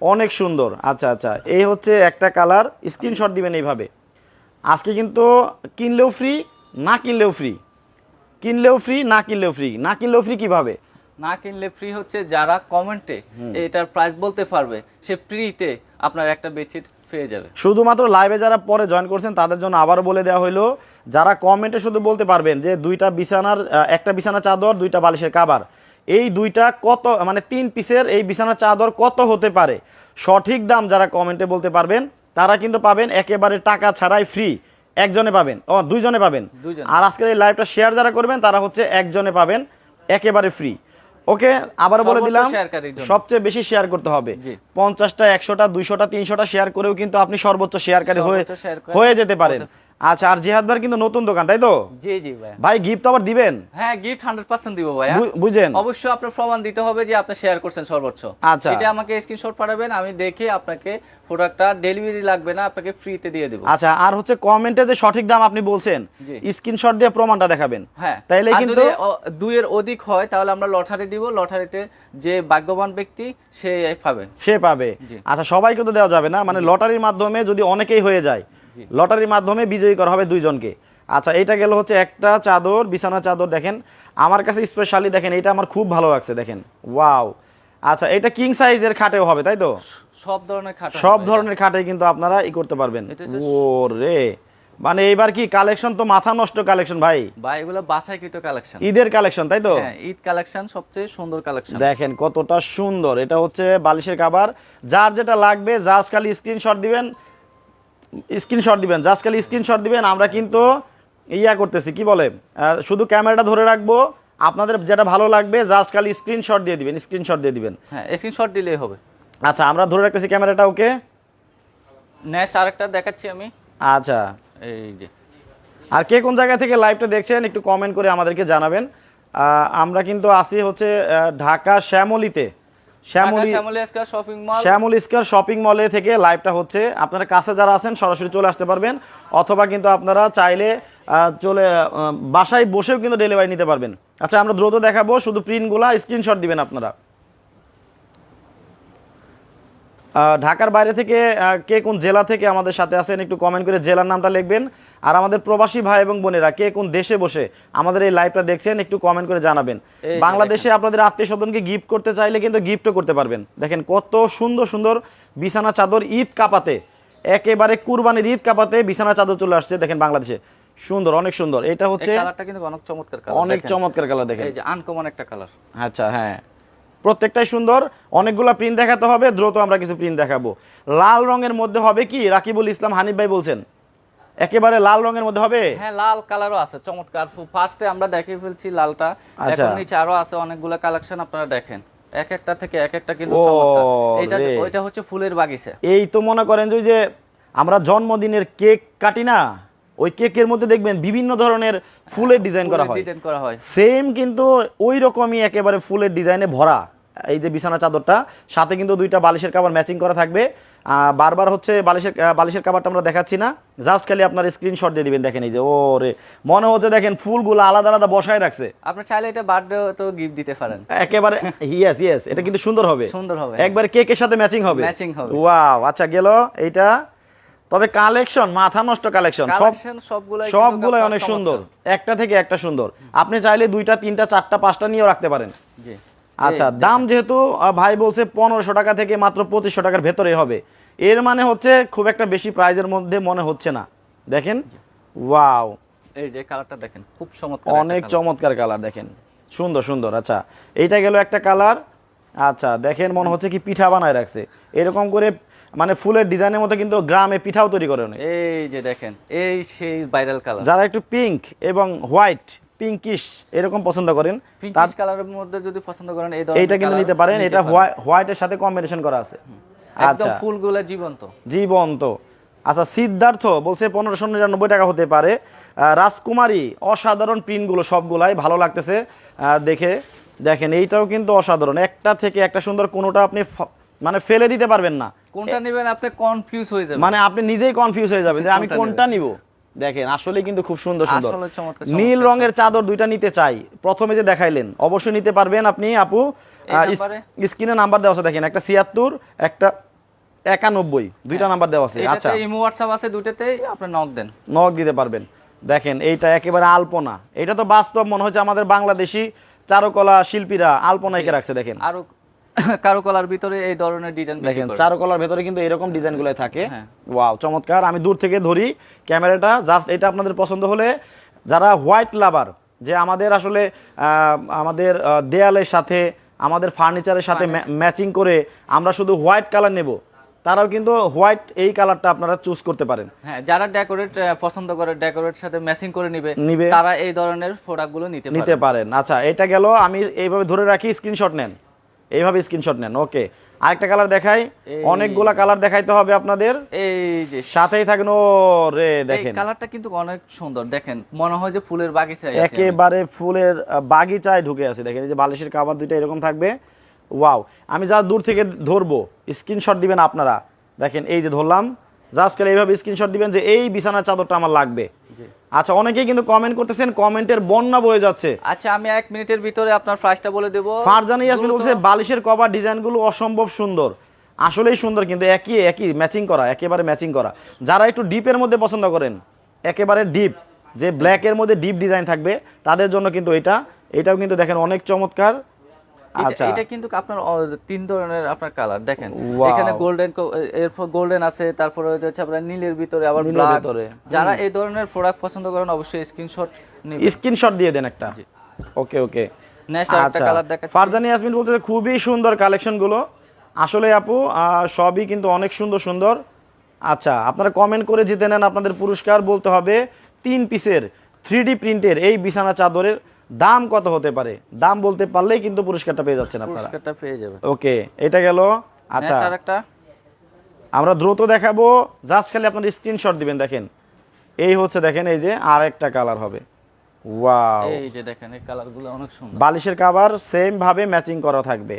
Speaker 1: অনেক সুন্দর। আচ্ছা আচ্ছা এই হচ্ছে একটা কালার স্ক্রিনশট দিবেন এইভাবে। আজকে কিন্তু কিনলেও ফ্রি না কিনলেও ফ্রি কিনলেও ফ্রি না কিনলেও ফ্রি না কিনলেও ফ্রি কীভাবে?
Speaker 2: না কিনলে ফ্রি হচ্ছে যারা কমেন্টে এটার প্রাইস বলতে পারবে সে ফ্রিতে আপনার একটা বেডশিট পেয়ে যাবে।
Speaker 1: শুধুমাত্র লাইভে যারা পরে জয়েন করছেন তাদের জন্য আবারও বলে দেওয়া হলো যারা কমেন্টে শুধু বলতে পারবেন যে দুইটা বিছানার একটা বিছানা চাদর দুইটা বালিশের কাবার। এই দুইটা কত মানে তিন পিসের এই বিছানা চাদর কত হতে পারে? সঠিক দাম যারা কমেন্টে বলতে পারবেন তারা কিন্তু পাবেন একেবারে টাকা ছাড়াই ফ্রি একজনে পাবেন ও দুইজনে পাবেন। আর আজকের এই লাইভটা শেয়ার যারা করবেন তারা হচ্ছে একজনে পাবেন একেবারে ফ্রি ওকে আবার বলে দিলাম সবচেয়ে বেশি শেয়ার করতে হবে। পঞ্চাশটা একশোটা দুইশোটা তিনশোটা শেয়ার করেও কিন্তু আপনি সর্বোচ্চ শেয়ারকারী হয়ে হয়ে যেতে পারেন। আচ্ছা আর জিহাদ ভাইয়ের কিন্তু নতুন দোকান তাই তো?
Speaker 2: জি জি ভাই।
Speaker 1: ভাই গিফট আবার দিবেন?
Speaker 2: হ্যাঁ গিফট হান্ড্রেড পার্সেন্ট দিব ভাই
Speaker 1: বুঝেন।
Speaker 2: অবশ্যই আপনার প্রমাণ দিতে হবে যে আপনি শেয়ার করছেন সর্বোচ্চ।
Speaker 1: আচ্ছা।
Speaker 2: এটা আমাকে স্ক্রিনশট পাঠাবেন আমি দেখে আপনাকে প্রোডাক্টটা ডেলিভারি লাগবে না আপনাকে ফ্রিতে দিয়ে দেবো।
Speaker 1: আচ্ছা আর হচ্ছে কমেন্টে যে সঠিক দাম আপনি বলছেন। স্ক্রিনশট দিয়ে প্রমাণটা দেখাবেন।
Speaker 2: হ্যাঁ।
Speaker 1: তাইলে কিন্তু
Speaker 2: অ- দুইয়ের অধিক হয় তাহলে আমরা লটারি দিব। লটারিতে যে ভাগ্যবান ব্যক্তি সে পাবে।
Speaker 1: সে পাবে। আচ্ছা সবাইকে তো দেওয়া যাবে না মানে লটারির মাধ্যমে যদি অনেকেই হয়ে যায়। লটারির মাধ্যমে বিজয়ী করা হবে দুইজনকে। আচ্ছা এটা গেল হচ্ছে একটা চাদর বিছানা চাদর দেখেন। আমার কাছে স্পেশালি দেখেন এটা আমার খুব ভালো লাগছে দেখেন। ওয়াও আচ্ছা এটা কিং সাইজের খাটেও হবে তাই তো?
Speaker 2: সব ধরনের খাটা
Speaker 1: সব ধরনের খাটে কিন্তু আপনারা ই করতে পারবেন।
Speaker 2: এটা হচ্ছে-
Speaker 1: ও রে মানে এইবার কি কালেকশন তো মাথা নষ্ট কালেকশন ভাই?
Speaker 2: বা এগুলো বাছাইকৃত কালেকশন
Speaker 1: ঈদের কালেকশন তাই তো?
Speaker 2: হ্যাঁ ঈদ কালেকশন সবচেয়ে সুন্দর কালেকশন
Speaker 1: দেখেন কতটা সুন্দর এটা হচ্ছে বালিশের কাবার যার যেটা লাগবে জাস্ট খালি স্ক্রিনশট দিবেন স্ক্রিনশট দিবেন জাস্ট খালি স্ক্রিনশট দিবেন আমরা কিন্তু ইয়া করতেছি কি বলে? শুধু ক্যামেরাটা ধরে রাখব আপনাদের যেটা ভালো লাগবে জাস্ট খালি স্ক্রিনশট দিয়ে দিবেন স্ক্রিনশট দিয়ে দিবেন।
Speaker 2: হ্যাঁ স্ক্রিনশট দিলেই হবে।
Speaker 1: আচ্ছা আমরা ধরে রাখতেছি ক্যামেরাটা ওকে?
Speaker 2: নেক্সট আরেকটা দেখাচ্ছি আমি।
Speaker 1: আচ্ছা।
Speaker 2: এই যে।
Speaker 1: আর কে কোন জায়গা থেকে লাইভটা দেখছেন একটু কমেন্ট করে আমাদেরকে জানাবেন। আমরা কিন্তু আসি হচ্ছে ঢাকা শ্যামলিতে শ্যামলী
Speaker 2: স্কয়ার শপিং মল
Speaker 1: থেকে লাইভটা হচ্ছে। আপনারা কাছে যারা আছেন সরাসরি চলে আসতে পারবেন। অথবা কিন্তু আপনারা চাইলে চলে বাসায় বসেও কিন্তু ডেলিভারি নিতে পারবেন। আচ্ছা আমরা দ্রুত দেখাবো শুধু প্রিন্টগুলা স্ক্রিনশট দিবেন আপনারা। আহ, ঢাকার বাইরে থেকে কে কোন জেলা থেকে আমাদের সাথে আছেন একটু কমেন্ট করে জেলার নামটা লিখবেন। আর আমাদের প্রবাসী ভাই এবং বোনেরা কে কোন দেশে বসে আমাদের এই লাইভটা দেখছেন একটু কমেন্ট করে জানাবেন। বাংলাদেশে আপনাদের আত্মীয় স্বজনকে গিফট করতে চাইলে কিন্তু গিফটও করতে পারবেন। দেখেন কত সুন্দর সুন্দর বিছানা চাদর ঈদ কাপাতে একেবারে কুরবানির ঈদ কাপাতে বিছানা চাদর চলে আসছে দেখেন বাংলাদেশে। সুন্দর অনেক সুন্দর। এটা হচ্ছে
Speaker 2: কালারটা কিন্তু অনেক চমৎকার কালার
Speaker 1: অনেক চমৎকার কালার দেখেন।
Speaker 2: এই যে আনকমন একটা কালার
Speaker 1: আচ্ছা হ্যাঁ। প্রত্যেকটাই সুন্দর অনেকগুলো প্রিন্ট দেখাতে হবে দ্রুত আমরা কিছু প্রিন্ট দেখাবো। লাল রঙের মধ্যে হবে কি? রাকিবুল ইসলাম হানিফ ভাই বলছেন একেবারে লাল রঙের মধ্যে হবে?
Speaker 2: হ্যাঁ লাল কালারও আছে চমৎকার। ফার্স্টে আমরা দেখিয়ে ফেলছি লালটা।
Speaker 1: আচ্ছা।
Speaker 2: এখন নিচে আরও আছে অনেকগুলো কালেকশন আপনারা দেখেন। এক একটা থেকে এক একটা কিন্তু চমৎকার। এটা। ওইটা হচ্ছে ফুলের বাগিচা।
Speaker 1: এই তো মনে করেন যে আমরা জন্মদিনের কেক কাটি না ওই কেকের মধ্যে দেখবেন বিভিন্ন ধরনের ফুলের ডিজাইন করা হয়।
Speaker 2: ডিজাইন করা হয়।
Speaker 1: সেম কিন্তু ওই রকমই একেবারে ফুলের ডিজাইনে ভরা। এই যে বিছানা চাদরটা সাথে কিন্তু দুইটা বালিশের কাভার ম্যাচিং করা থাকবে। বারবার হচ্ছে বালিশের বালিশের কাভারটা আমরা দেখাচ্ছি না। জাস্ট খালি আপনার স্ক্রিনশট দিয়ে দিবেন দেখেন এই যে ও রে মনে হচ্ছে দেখেন ফুলগুলো আলাদা আলাদা বসায় রাখছে।
Speaker 2: আপনি চাইলে এটা বার্থডে তো গিফট দিতে পারেন।
Speaker 1: একেবারে ইয়েস ইয়েস এটা কিন্তু সুন্দর হবে।
Speaker 2: সুন্দর হবে।
Speaker 1: একবারে কেকের সাথে ম্যাচিং হবে।
Speaker 2: Matching হবে।
Speaker 1: ওয়াও আচ্ছা গেল এইটা। তবে কালেকশন মাথা নষ্ট কালেকশন সব
Speaker 2: সবগুলাই
Speaker 1: সবগুলাই অনেক সুন্দর। একটা থেকে একটা সুন্দর। আপনি চাইলে দুইটা তিনটা চারটা পাঁচটা নিয়েও রাখতে পারেন।
Speaker 2: জি।
Speaker 1: আচ্ছা দাম যেহেতু ভাই বলছে পনেরোশো টাকা থেকে মাত্র পঁচিশশো টাকার ভেতরে হবে। এর মানে হচ্ছে খুব একটা বেশি প্রাইজের মধ্যে মনে হচ্ছে না। দেখেন? ওয়াও।
Speaker 2: এই যে কালারটা দেখেন খুব চমৎকার
Speaker 1: অনেক চমৎকার কালার দেখেন। সুন্দর সুন্দর আচ্ছা। এইটা গেল একটা কালার। আচ্ছা দেখেন মনে হচ্ছে কি পিঠা বানায় রাখছে। এরকম করে মানে ফুলের ডিজাইনের মতো কিন্তু গ্রামে পিঠাও তৈরি করে অনেক।
Speaker 2: এই যে দেখেন এই সেই ভাইরাল কালার
Speaker 1: যারা একটু পিঙ্ক এবং হোয়াইট পিঙ্কিশ এরকম পছন্দ করেন
Speaker 2: পিঙ্কিশ কালারের মধ্যে যদি পছন্দ করেন এই
Speaker 1: এইটা কিন্তু নিতে পারেন। এটা হোয়াইটের সাথে কম্বিনেশন করা আছে।
Speaker 2: একদম
Speaker 1: আচ্ছা।
Speaker 2: ফুলগুলো জীবন্ত।
Speaker 1: জীবন্ত। আচ্ছা সিদ্ধার্থ বলছে পনেরোশো নিরানব্বই টাকা হতে পারে। রাজকুমারী অসাধারণ প্রিন্টগুলো সবগুলাই ভালো লাগতেছে। দেখে দেখেন এইটাও কিন্তু অসাধারণ। একটা থেকে একটা সুন্দর কোনোটা আপনি মানে ফেলে দিতে পারবেন না।
Speaker 2: কোনটা নেবেন আপনি কনফিউজ হয়ে যাবেন।
Speaker 1: মানে আপনি নিজেই কনফিউজ হয়ে যাবেন যে আমি
Speaker 2: কোনটা
Speaker 1: নিব। দেখেন আসলে কিন্তু খুব সুন্দর সুন্দর। নীল রঙের চাদর দুইটা নিতে চাই। প্রথমে যে দেখাইলেন অবশ্যই নিতে পারবেন আপনি আপু? স্ক্রিনে নাম্বার দেওয়া আছে দেখেন একটা ছিয়াত্তর একটা একানব্বই দুইটা নাম্বার দেওয়া আছে আচ্ছা।
Speaker 2: ইমো হোয়াটসঅ্যাপ আছে দুটেতেই আপনি নক দেন।
Speaker 1: নখ দিতে পারবেন। দেখেন এইটা একেবারে আলপনা। এটা তো বাস্তব মনে হচ্ছে আমাদের বাংলাদেশি চারুকলা শিল্পীরা আলপনা এঁকে রাখছে দেখেন।
Speaker 2: আরও *laughs* কারুকলার ভিতরে এই ধরনের ডিজাইন
Speaker 1: দেখেন চারুকলার ভিতরে কিন্তু এরকম ডিজাইনগুলো থাকে।
Speaker 2: হ্যাঁ।
Speaker 1: ওয়াও চমৎকার। আমি দূর থেকে ধরি ক্যামেরাটা জাস্ট এটা আপনাদের পছন্দ হলে যারা হোয়াইট লাভার যে আমাদের আসলে আহ, আমাদের দেয়ালের সাথে আমাদের ফার্নিচারের সাথে ম্যাচিং করে আমরা শুধু হোয়াইট কালার নেব তারাও কিন্তু হোয়াইট এই কালারটা আপনারা চুজ করতে পারেন।
Speaker 2: হ্যাঁ যারা ডেকোরেট পছন্দ করে ডেকোরেট সাথে ম্যাচিং করে নিবে
Speaker 1: নিবে।
Speaker 2: তারা এই ধরনের প্রোডাক্টগুলো নিতে
Speaker 1: নিতে পারেন। আচ্ছা এটা গেল আমি এইভাবে ধরে রাখি স্ক্রিনশট নেন। এইভাবে স্ক্রিনশট নেন ওকে আরেকটা কালার দেখাই অনেকগুলা কালার দেখাইতে হবে আপনাদের।
Speaker 2: এই যে
Speaker 1: সাথেই থাকেন ও রে
Speaker 2: এই
Speaker 1: দেখেন।
Speaker 2: কালারটা কিন্তু অনেক সুন্দর দেখেন মনে হয় যে ফুলের বাগিচায়
Speaker 1: একেবারে ফুলের বাগিচায় ঢুকে আছে দেখেন এই যে বালিশের কাভার দুইটা এরকম থাকবে। ওয়াও আমি যা দূর থেকে ধরবো স্ক্রিনশট দিবেন আপনারা। দেখেন এই যে ধরলাম জাস্ট খালি এইভাবে স্ক্রিনশট দিবেন যে এই বিছানার চাদরটা আমার লাগবে। আচ্ছা অনেকেই কিন্তু কমেন্ট করতেছেন কমেন্টের বন্যা বয়ে যাচ্ছে।
Speaker 2: আচ্ছা আমি এক মিনিটের ভিতরে আপনার প্রাইসটা বলে দেবো।
Speaker 1: ফারজানি ইয়াসমিন বলছে বালিশের কভার ডিজাইনগুলো অসম্ভব সুন্দর। আসলেই সুন্দর কিন্তু একই একই ম্যাচিং করা একেবারে ম্যাচিং করা। যারা একটু ডিপের মধ্যে পছন্দ করেন একেবারে ডিপ যে ব্ল্যাকের মধ্যে ডিপ ডিজাইন থাকবে তাদের জন্য কিন্তু এটা এটাও কিন্তু দেখেন অনেক চমৎকার। আচ্ছা।
Speaker 2: এটা কিন্তু আপনার তিন ধরনের আপনার কালার দেখেন এখানে গোল্ডেন এরপর গোল্ডেন আছে তারপরে হচ্ছে আপনার নীলের ভিতরে আবার ব্ল্যাক যারা এই ধরনের প্রোডাক্ট পছন্দ করেন অবশ্যই স্ক্রিনশট
Speaker 1: স্ক্রিনশট দিয়ে দেন একটা। ওকে ওকে
Speaker 2: নেক্সট আরেকটা কালার দেখাচ্ছি।
Speaker 1: ফারজানি ইয়াসমিন বলতে খুবই সুন্দর কালেকশনগুলো। আসলে আপু সবই কিন্তু অনেক সুন্দর সুন্দর। আচ্ছা আপনারা কমেন্ট করে জিতে নেন আপনাদের পুরস্কার। বলতে হবে তিন পিসের থ্রি ডি প্রিন্টের এই বিছানা চাদরের দাম কত হতে পারে? দাম বলতে পারলেই কিন্তু পুরস্কারটা পেয়ে যাচ্ছেন আপনারা।
Speaker 2: পুরস্কারটা পেয়ে যাবেন
Speaker 1: ওকে এটা গেল। আচ্ছা
Speaker 2: আরেকটা।
Speaker 1: আমরা দ্রুত দেখাবো। জাস্ট খালি আপনার স্ক্রিনশট দিবেন দেখেন। এই হচ্ছে দেখেন এই যে আর একটা কালার হবে। ওয়াও
Speaker 2: এই যে দেখেন এই কালারগুলো অনেক সুন্দর।
Speaker 1: বালিশের কাভার সেম ভাবে ম্যাচিং করা থাকবে।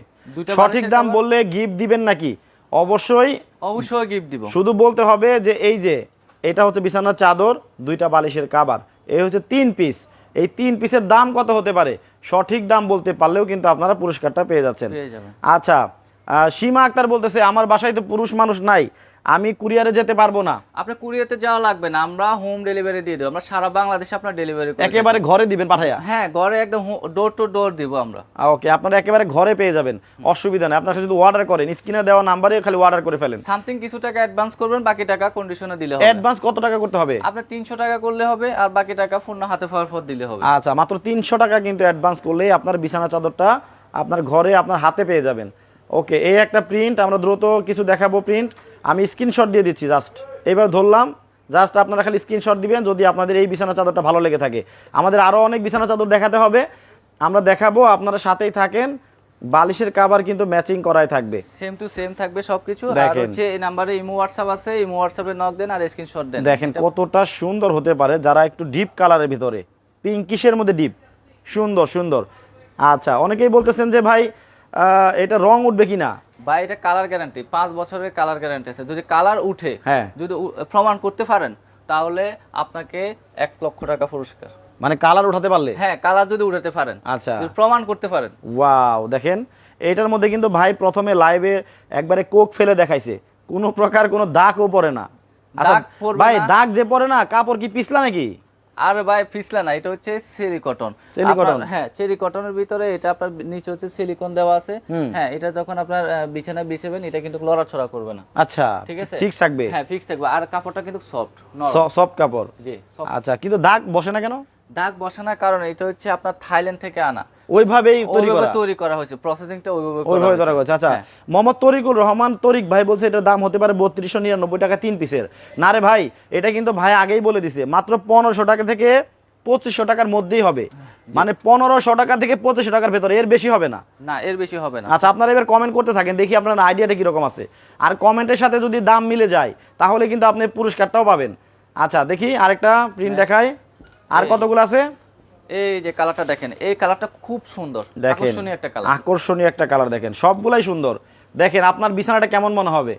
Speaker 1: সঠিক দাম বললে গিফট দিবেন নাকি? অবশ্যই
Speaker 2: অবশ্যই গিফট দিব।
Speaker 1: শুধু বলতে হবে যে এই যে এটা হচ্ছে বিছানার চাদর দুইটা বালিশের কাবার এই হচ্ছে তিন পিস এই তিন পিসের দাম কত হতে পারে? সঠিক দাম বলতে পারলেও কিন্তু আপনারা পুরস্কারটা পেয়ে যাচ্ছেন। আচ্ছা আহ, সীমা আক্তার বলতেছে আমার বাসায় তো পুরুষ মানুষ নাই। আমি কুরিয়ারে যেতে পারব না।
Speaker 2: আপনার কুরিয়াতে যাওয়া লাগবে না আমরা হোম ডেলিভারি দিয়ে দেবো। আমরা সারা বাংলাদেশে আপনার ডেলিভারি
Speaker 1: একেবারে ঘরে দিবেন পাঠাইয়া
Speaker 2: হ্যাঁ ঘরে একদম ডোর টু ডোর দিব আমরা।
Speaker 1: ওকে আপনারা একেবারে ঘরে পেয়ে যাবেন। অসুবিধা নেই আপনারা যদি অর্ডার করেন স্ক্রিনে দেওয়া নাম্বারে খালি অর্ডার করে ফেলেন।
Speaker 2: সামথিং কিছু টাকা অ্যাডভান্স করবেন বাকি টাকা কন্ডিশনে দিলে হবে।
Speaker 1: অ্যাডভান্স কত টাকা করতে হবে?
Speaker 2: আপনার তিনশো টাকা করলে হবে আর বাকি টাকা ফোন হাতে পাওয়ার পর দিলে হবে।
Speaker 1: আচ্ছা মাত্র তিনশো টাকা কিন্তু অ্যাডভান্স করলেই আপনার বিছানা চাদরটা আপনার ঘরে আপনার হাতে পেয়ে যাবেন। ওকে এই একটা প্রিন্ট আমরা দ্রুত কিছু দেখাবো প্রিন্ট আমি স্ক্রিনশট দিয়ে দিচ্ছি জাস্ট এবার ধরলাম জাস্ট আপনারা খালি স্ক্রিনশট দিবেন যদি আপনাদের এই বিছানা চাদরটা ভালো লেগে থাকে। আমাদের আরও অনেক বিছানা চাদর দেখাতে হবে। আমরা দেখাবো আপনারা সাথেই থাকেন। বালিশের কাবার কিন্তু ম্যাচিং করাই থাকবে।
Speaker 2: সেম টু সেম থাকবে সবকিছু। আর
Speaker 1: দেখেন।
Speaker 2: হচ্ছে এই নাম্বারে ইমো হোয়াটসঅ্যাপ আছে ইমো হোয়াটসঅ্যাপে নক দেন আর স্ক্রিনশট দেন।
Speaker 1: দেখেন কতটা সুন্দর হতে পারে যারা একটু ডিপ কালারের ভিতরে। পিঙ্কিশের মধ্যে ডিপ সুন্দর সুন্দর। আচ্ছা অনেকেই বলতেছেন যে ভাই আহ, এটা রং উঠবে কি
Speaker 2: বা এটা কালার গ্যারান্টি পাঁচ বছরের কালার গ্যারান্টি আছে। যদি কালার উঠে
Speaker 1: হ্যাঁ।
Speaker 2: যদি প্রমাণ করতে পারেন তাহলে আপনাকে এক লক্ষ টাকা পুরস্কার।
Speaker 1: মানে কালার উঠাতে পারলে?
Speaker 2: হ্যাঁ কালার যদি উঠাতে পারেন
Speaker 1: আচ্ছা।
Speaker 2: প্রমাণ করতে পারেন।
Speaker 1: ওয়াও দেখেন এটার মধ্যে কিন্তু ভাই প্রথমে লাইভে একবারে কোক ফেলে দেখাইছে। কোনো প্রকার কোনো দাগও পড়ে না। আচ্ছা,
Speaker 2: দাগ
Speaker 1: ভাই দাগ যে পড়ে না কাপড় কি পিছলা নাকি?
Speaker 2: আর ভাই ফিসলা না এটা হচ্ছে সিলিকটন কটন।
Speaker 1: Ceri cotton?
Speaker 2: আপনার- হ্যাঁ চেরি কটনের ভিতরে এটা আপনার নিচে হচ্ছে সিলিকন দেওয়া আছে। হ্যাঁ এটা যখন আপনার বিছানা বিছাবেন এটা কিন্তু লড়াছড়া করবে না।
Speaker 1: আচ্ছা
Speaker 2: ঠিক আছে?
Speaker 1: ফিক্স থাকবে?
Speaker 2: হ্যাঁ ফিক্স থাকবে। আর কাপড়টা কিন্তু সফট
Speaker 1: সফট কাপড়?
Speaker 2: জি
Speaker 1: আচ্ছা কিন্তু দাগ বসে না কেন?
Speaker 2: দাগ বসে না কারণ এটা হচ্ছে আপনার থাইল্যান্ড থেকে আনা।
Speaker 1: ওইভাবেই তৈরি করা।
Speaker 2: হয়েছে প্রসেসিংটা ওইভাবে করা হয়েছে।
Speaker 1: আচ্ছা
Speaker 2: হ্যাঁ।
Speaker 1: মোহাম্মদ তরিকুল রহমান তরিক ভাই বলছে এটার দাম হতে পারে বত্রিশশো নিরানব্বই টাকা তিন পিসের না রে ভাই এটা কিন্তু ভাই আগেই বলে দিছে মাত্র পনেরোশো টাকা থেকে পঁচিশশো টাকার মধ্যেই হবে। মানে পনেরোশো টাকা থেকে পঁচিশশো টাকার ভেতরে এর বেশি হবে না।
Speaker 2: না এর বেশি হবে না।
Speaker 1: আচ্ছা আপনারা এবার কমেন্ট করতে থাকেন দেখি আপনার আইডিয়াটা কীরকম আছে। আর কমেন্টের সাথে যদি দাম মিলে যায় তাহলে কিন্তু আপনি পুরস্কারটাও পাবেন। আচ্ছা দেখি আরেকটা প্রিন্ট দেখায় আর কতগুলো আছে?
Speaker 2: এই যে কালারটা দেখেন এই কালারটা খুব সুন্দর
Speaker 1: দেখেন
Speaker 2: আকর্ষণীয় একটা কালার।
Speaker 1: আকর্ষণীয় একটা কালার দেখেন সবগুলাই সুন্দর। দেখেন আপনার বিছানাটা কেমন মনে হবে?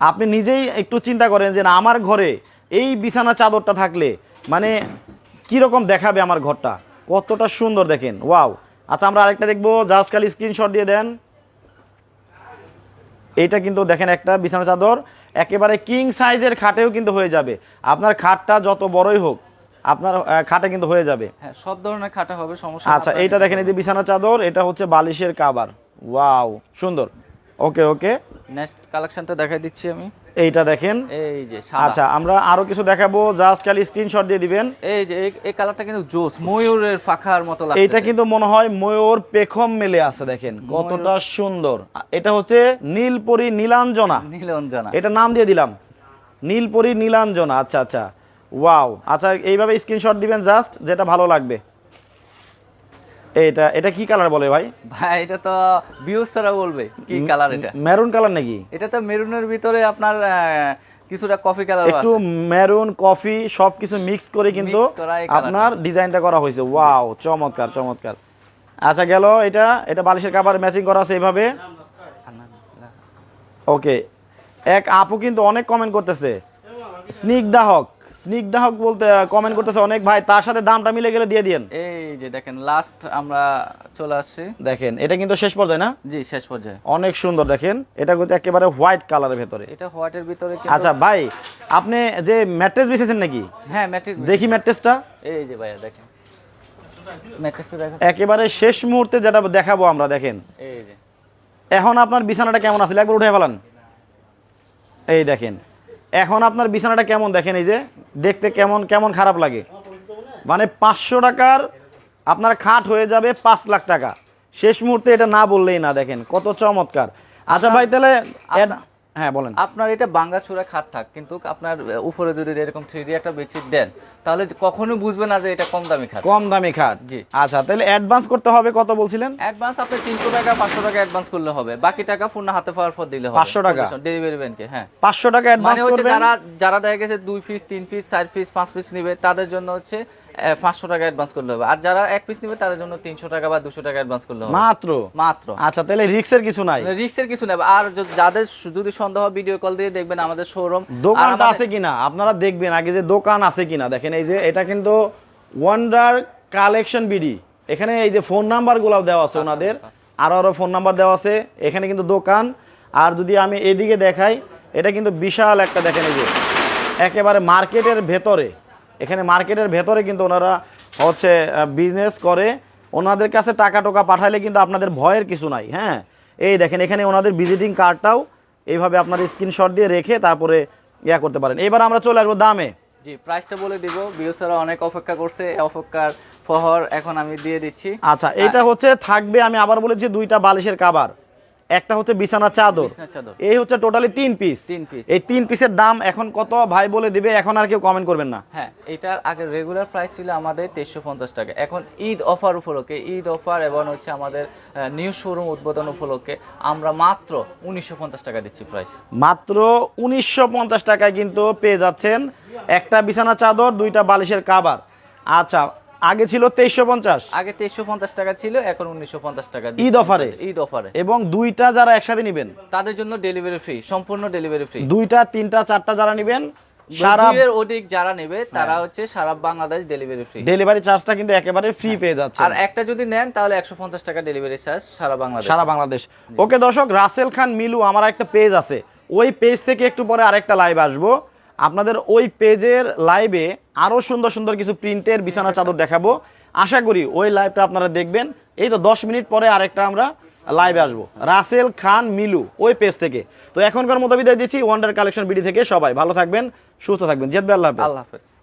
Speaker 1: আপনি নিজেই একটু চিন্তা করেন যে না আমার ঘরে এই বিছানা চাদরটা থাকলে মানে কীরকম দেখাবে আমার ঘরটা? কতটা সুন্দর দেখেন ওয়াও। আচ্ছা আমরা আরেকটা দেখব জাস্ট খালি স্ক্রিনশট দিয়ে দেন। এইটা কিন্তু দেখেন একটা বিছানা চাদর একেবারে কিং সাইজের খাটেও কিন্তু হয়ে যাবে। আপনার খাটটা যত বড়ই হোক আপনার খাটে কিন্তু হয়ে যাবে।
Speaker 2: হ্যাঁ সব ধরনের খাটা হবে সমস্যা
Speaker 1: আচ্ছা এইটা দেখেন এই যে বিছানা চাদর এটা হচ্ছে বালিশের কাবার। ওয়াও সুন্দর। ওকে ওকে।
Speaker 2: নেক্সট কালেকশনটা দেখাই দিচ্ছি আমি।
Speaker 1: এইটা দেখেন।
Speaker 2: এই যে সাদা।
Speaker 1: আচ্ছা আমরা আরও কিছু দেখাবো জাস্ট খালি স্ক্রিনশট দিয়ে দিবেন।
Speaker 2: এই যে এই- কালারটা কিন্তু জোস ময়ূরের পাখার মতো লাগে
Speaker 1: এইটা কিন্তু মনে হয় ময়ূর পেখম মেলে আছে দেখেন। কতটা সুন্দর। এটা হচ্ছে নীলপরি নীলাঞ্জনা।
Speaker 2: নীলাঞ্জনা।
Speaker 1: এটা নাম দিয়ে দিলাম। নীলপরি নীলাঞ্জনা আচ্ছা আচ্ছা। ওয়াও আচ্ছা এইভাবে স্ক্রিনশট দিবেন জাস্ট যেটা ভালো লাগবে। এইটা এটা কি কালার বলে ভাই?
Speaker 2: ভাই এটা তো বিউসারা বলবে। কি কালার এটা?
Speaker 1: মেরুন কালার নাকি?
Speaker 2: এটা তো মেরুনের ভিতরে আপনার কিছুটা কফি কালার
Speaker 1: একটু মেরুন কফি সবকিছু মিক্স করে কিন্তু। আপনার ডিজাইনটা করা হয়েছে। ওয়াও চমৎকার চমৎকার। আচ্ছা গেল এটা এটা বালিশের কাবার ম্যাচিং করা আছে এইভাবে। ওকে এক আপু কিন্তু অনেক কমেন্ট করতেছে। স্নিগ্ধা হক। স্নিগ্ধা হক বলতে কমেন্ট করতেছে অনেক ভাই তার সাথে দামটা মিলে গেলে দিয়ে দিন
Speaker 2: এই যে দেখেন লাস্ট আমরা চলে আসছি।
Speaker 1: দেখেন এটা কিন্তু শেষ পর্যায়ে না?
Speaker 2: জি শেষ পর্যায়ে।
Speaker 1: অনেক সুন্দর দেখেন এটা কিন্তু একেবারে হোয়াইট কালারের ভেতরে।
Speaker 2: এটা হোয়াইটের ভিতরে
Speaker 1: আচ্ছা ভাই আপনি যে ম্যাট্রেস বিছেছেন নাকি?
Speaker 2: হ্যাঁ ম্যাট্রিক
Speaker 1: দেখি ম্যাট্রেসটা।
Speaker 2: এই যে ভাইয়া দেখেন। ম্যাট্রেসটা দেখেন
Speaker 1: একেবারে শেষ মুহূর্তে যেটা দেখাবো আমরা দেখেন।
Speaker 2: এই যে।
Speaker 1: এখন আপনার বিছানাটা কেমন আছে? একবার উঠে ফেলান। এই দেখেন এখন আপনার বিছানাটা কেমন দেখেন এই যে? দেখতে কেমন কেমন খারাপ লাগে? মানে পাঁচশো টাকার আপনার খাট হয়ে যাবে পাঁচ লাখ টাকা। শেষ মুহূর্তে এটা না বললেই না দেখেন কত চমৎকার। আচ্ছা ভাই তাহলে এড- হ্যাঁ বলেন।
Speaker 2: আপনার এটা বাঙ্গাচুরা খাট থাক কিন্তু আপনার উপরে যদি এরকম থ্রি একটা বেডশিট দেন তাহলে কখনো বুঝবে না যে এটা কম দামি খাট।
Speaker 1: কম দামি খাট।
Speaker 2: জি।
Speaker 1: আচ্ছা তাহলে অ্যাডভান্স করতে হবে কত বলছিলেন?
Speaker 2: অ্যাডভান্স আপনি তিনশো টাকা পাঁচশো টাকা অ্যাডভান্স করলে হবে। বাকি টাকা পূর্ণ হাতে পাওয়ার পর দিলে হবে।
Speaker 1: 500 টাকা?
Speaker 2: ডেলিভারি ব্যাংকে হ্যাঁ।
Speaker 1: পাঁচশো টাকা
Speaker 2: মানে হচ্ছে যারা যারা দেখা গেছে দুই পিস তিন পিস চার পিস পাঁচ পিস নিবে তাদের জন্য হচ্ছে পাঁচশো টাকা অ্যাডভান্স করলে হবে। আর যারা এক পিস নেবে তাদের জন্য তিনশো টাকা বা দুশো টাকা অ্যাডভান্স করলে হবে।
Speaker 1: মাত্র?
Speaker 2: মাত্র।
Speaker 1: আচ্ছা তাহলে রিক্সের কিছু নাই?
Speaker 2: রিক্সের কিছু নেবে আর যাদের যদি সন্দেহ ভিডিও কল দিয়ে দেখবেন আমাদের শোরুম
Speaker 1: দোকানটা আছে কিনা? আপনারা দেখবেন আগে যে দোকান আছে কিনা। দেখেন এই যে এটা কিন্তু ওয়ান্ডার কালেকশন বিডি এখানে এই যে ফোন নাম্বার গুলাও দেওয়া আছে ওনাদের। আরও আরও ফোন নাম্বার দেওয়া আছে। এখানে কিন্তু দোকান। আর যদি আমি এদিকে দেখাই এটা কিন্তু বিশাল একটা দেখেন এই যে একেবারে মার্কেটের ভেতরে। এখানে মার্কেটের ভেতরে কিন্তু ওনারা হচ্ছে বিজনেস করে। ওনাদের কাছে টাকা টোকা পাঠালে কিন্তু আপনাদের ভয়ের কিছু নাই হ্যাঁ? এই দেখেন এখানে ওনাদের ভিজিটিং কার্ডটাও এইভাবে আপনার স্ক্রিনশট দিয়ে রেখে তারপরে ইয়া করতে পারেন। এবার আমরা চলে আসব দামে।
Speaker 2: জি প্রাইসটা বলে দিব। বিওসারা অনেক অপেক্ষা করছে এই অপেক্ষার ফহর এখন আমি দিয়ে দিচ্ছি।
Speaker 1: আচ্ছা এটা হচ্ছে থাকবে আমি আবার বলেছি দুইটা বালিশের কাবার একটা হচ্ছে বিছানা চাদর।
Speaker 2: চাদর।
Speaker 1: এই হচ্ছে টোটালি তিন পিস। এই তিন পিসের দাম এখন কত? ভাই বলে দিবে এখন আর কেউ কমেন্ট করবেন না।
Speaker 2: হ্যাঁ এটার আগে রেগুলার প্রাইস ছিল আমাদের তেইশশো পঞ্চাশ টাকা। এখন ঈদ অফার উপলক্ষে ঈদ অফার এবং হচ্ছে আমাদের নিউ শোরুম উদ্বোধন উপলক্ষে আমরা মাত্র উনিশশো পঞ্চাশ টাকা দিচ্ছি প্রাইস
Speaker 1: মাত্র উনিশশো পঞ্চাশ টাকায় কিন্তু পেয়ে যাচ্ছেন একটা বিছানা চাদর দুইটা বালিশের কাবার আচ্ছা আগে ছিল তেইশশো পঞ্চাশ।
Speaker 2: আগে তেইশশো পঞ্চাশ টাকা ছিল এখন উনিশশো পঞ্চাশ টাকা
Speaker 1: ঈদ অফারে?
Speaker 2: ঈদ অফারে।
Speaker 1: এবং দুইটা যারা একসাথে নেবেন।
Speaker 2: তাদের জন্য ডেলিভারি ফ্রি সম্পূর্ণ ডেলিভারি ফ্রি
Speaker 1: দুইটা তিনটা চারটা যারা নেবেন সারা
Speaker 2: অধিক যারা নেবে তারা হচ্ছে সারা বাংলাদেশ ডেলিভারি ফ্রি
Speaker 1: ডেলিভারি চার্জটা কিন্তু একেবারে ফ্রি পেয়ে যাচ্ছে
Speaker 2: আর একটা যদি নেন তাহলে একশো পঞ্চাশ টাকা ডেলিভারি চার্জ সারা বাংলাদেশ।
Speaker 1: সারা বাংলাদেশ। ওকে দর্শক রাসেল খান মিলু আমার একটা পেজ আছে। ওই পেজ থেকে একটু পরে আরেকটা লাইভ আসব। আপনাদের ওই পেজের লাইভে আরও সুন্দর সুন্দর কিছু প্রিন্টের বিছানা, চাদর দেখাবো। আশা করি ওই লাইভটা আপনারা দেখবেন। এই তো দশ মিনিট পরে আরেকটা আমরা লাইভে আসব। রাসেল খান, মিলু, ওই পেজ থেকে। তো এখনকার মতো বিদায় দিচ্ছি। ওয়ান্ডার কালেকশন বিডি থেকে সবাই ভালো থাকবেন, সুস্থ থাকবেন। জেদবে আল্লাহ
Speaker 2: আল্লাহ হাফেজ।